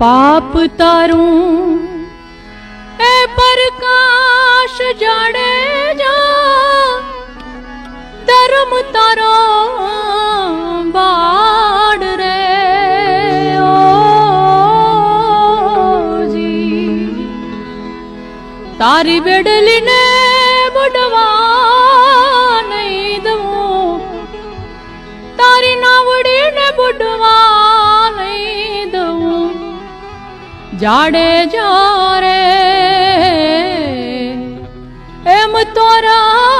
પાપ તારું એ પ્રકાશ જાડે જા. ધર્મ તારો બાડ રે તારી બેડલીને બુડવા જાડે જારે એમ તોરા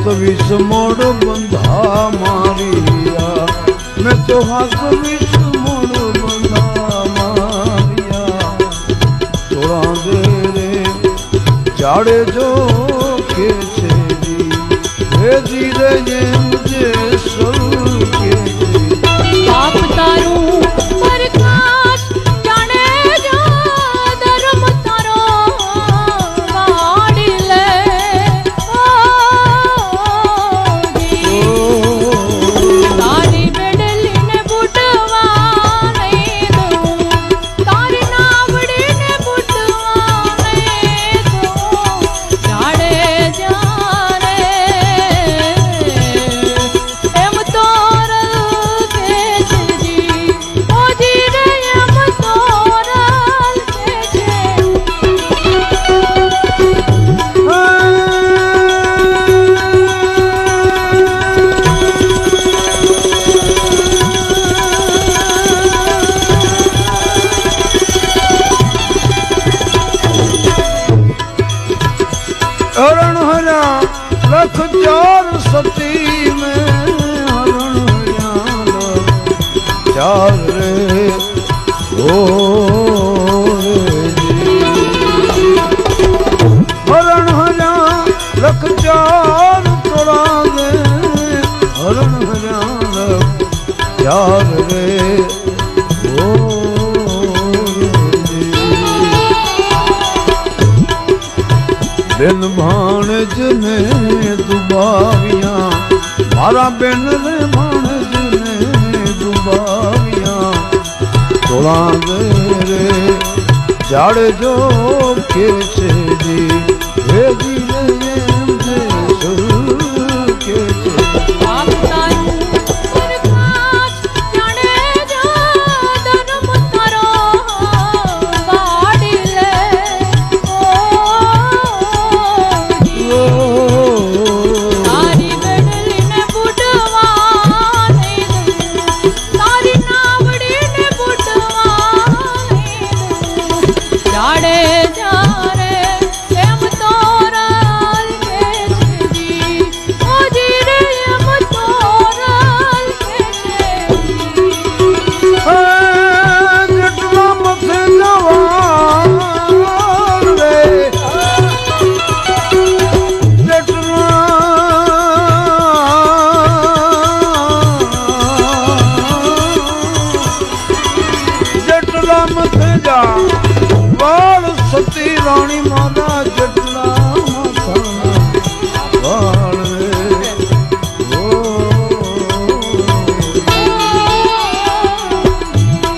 સતવીસ મોડ બંધા મારિયા મેં તો હસવીસ મોડ બંધા મારિયા થોડા રે ચાડે જો કે છે રે ધીરે જેમ ચાર રે હરણ હર્યા લખ ચાર તોડા રે હરણ હર્યા લખ ચાર રે બેન ભાણજ ને દુબાવ્યા મારા બેન ભોળાવે રે જાડજો કે છે જી હે જી જટલામ તેજા વાળ સતી રાણી માના જટલા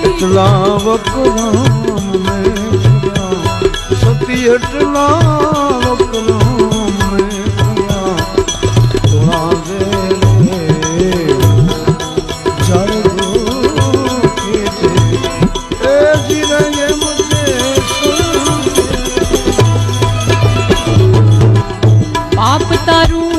જટલા વકરામ સતી હટલા দারুণ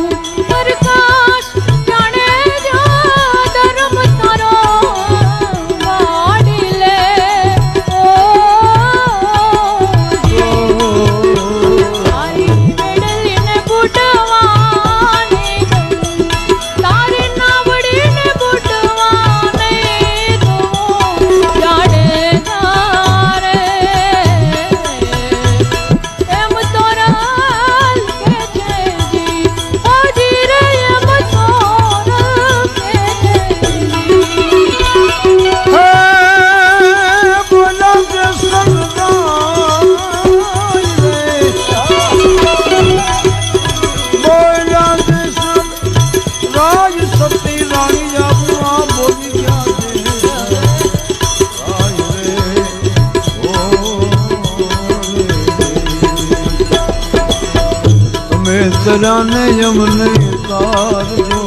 સદાને યમને તારજો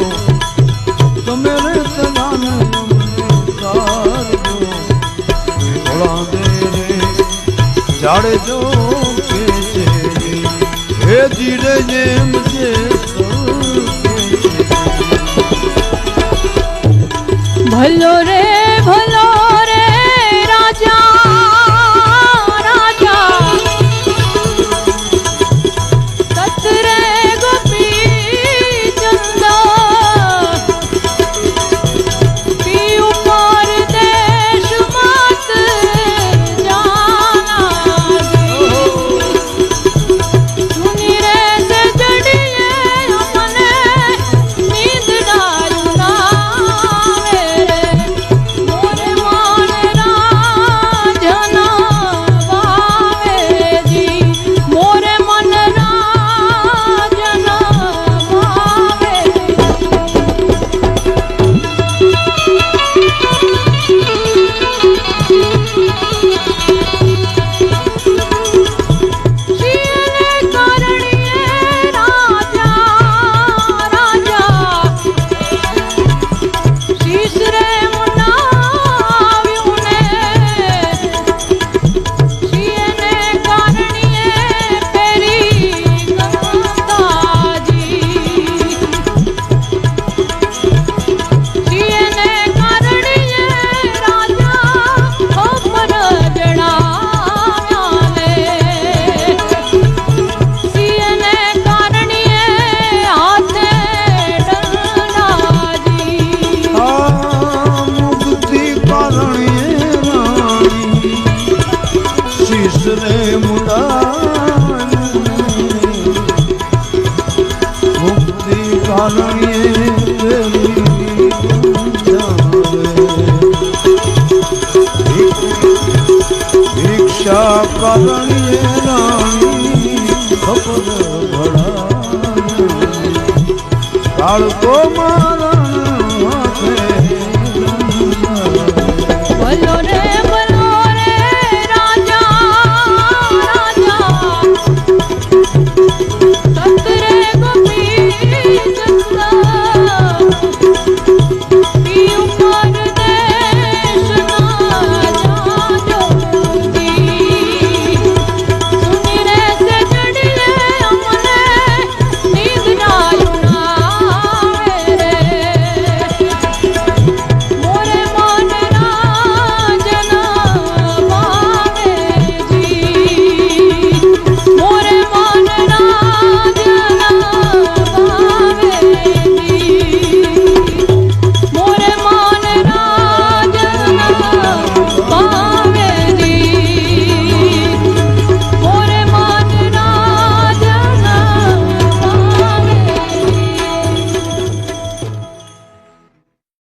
તમે રે સદાને યમને તારજો ભોળા દે રે જાડજો કે છે હે ધીરે જેમ છે. ભલો રે પરીક્ષા કરણીએ રાણી ખબર ભળા